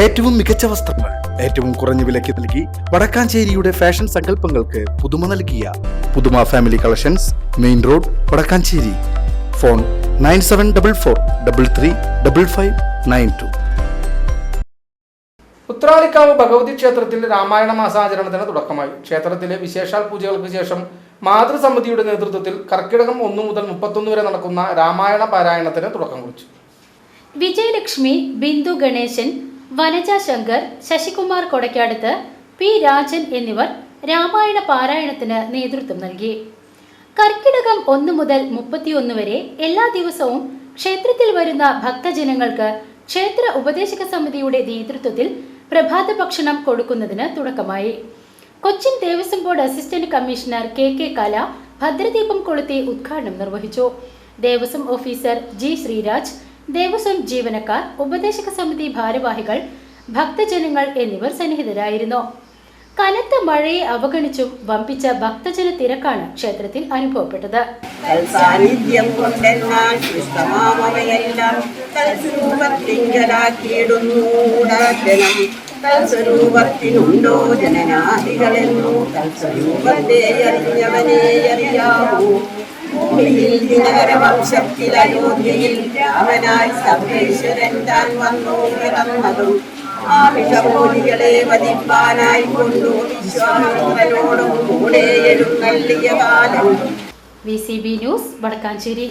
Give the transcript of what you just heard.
ഏറ്റവും മികച്ച വസ്ത്രങ്ങൾ ഏറ്റവും കുറഞ്ഞ വിലയ്ക്ക് നൽകി വടക്കാഞ്ചേരിയുടെ ഫാഷൻ സങ്കല്പങ്ങൾക്ക് പുതുമ നൽകിയ പുതുമ family collections main road Vadakkanchery. Phone nine seven double four double three double five nine two. Uthralikkavu Bhagavathi ക്ഷേത്രത്തിൽ രാമായണ മാസാചരണത്തിന് തുടക്കമായി. ക്ഷേത്രത്തിലെ വിശേഷാൽ പൂജകൾക്ക് ശേഷം മാതൃസമിതിയുടെ നേതൃത്വത്തിൽ കർക്കിടകം ഒന്നു മുതൽ മുപ്പത്തൊന്ന് വരെ നടക്കുന്ന രാമായണ പാരായണത്തിന് തുടക്കം കുറിച്ചു. വിജയലക്ഷ്മി ബിന്ദു ഗണേശൻ വനജ ശങ്കർ ശശികുമാർ കൊടക്കാടത്ത് പി രാജൻ എന്നിവർ രാമായണ പാരായണത്തിന് നേതൃത്വം നൽകി. കർക്കിടകം ഒന്ന് മുതൽ മുപ്പത്തിയൊന്ന് വരെ എല്ലാ ദിവസവും ക്ഷേത്രത്തിൽ വരുന്ന ഭക്തജനങ്ങൾക്ക് ക്ഷേത്ര ഉപദേശക സമിതിയുടെ നേതൃത്വത്തിൽ പ്രഭാത ഭക്ഷണം കൊടുക്കുന്നതിന് തുടക്കമായി. Cochin Devaswom board assistant commissioner K K Kala ഭദ്രദീപം കൊളുത്തി ഉദ്ഘാടനം നിർവഹിച്ചു. ദേവസ്വം ഓഫീസർ ജി ശ്രീരാജ് ദേവസ്വം ജീവനക്കാർ ഉപദേശക സമിതി ഭാരവാഹികൾ ഭക്തജനങ്ങൾ എന്നിവർ സന്നിഹിതരായിരുന്നു. കനത്ത മഴയെ അവഗണിച്ചും വമ്പിച്ച ഭക്തജന തിരക്കാണ് ക്ഷേത്രത്തിൽ അനുഭവപ്പെട്ടത്. കൊണ്ടെന്നാൽ തൽസ്വരൂപത്തിനുണ്ടോ ജനനാദികളെന്നു? തൽസ്വരൂപത്തെ അറിഞ്ഞവനെ അറിയാവൂ. ഭൂമിയിൽ അയോധ്യയിൽ അവനായി സർവേശ്വരൻ താൻ വന്നു പിറന്നതും. ആ വധിപ്പാനായി കൊണ്ടു കൂടെ എഴുന്നള്ളിയ കാലം V C B news Vadakkanchery.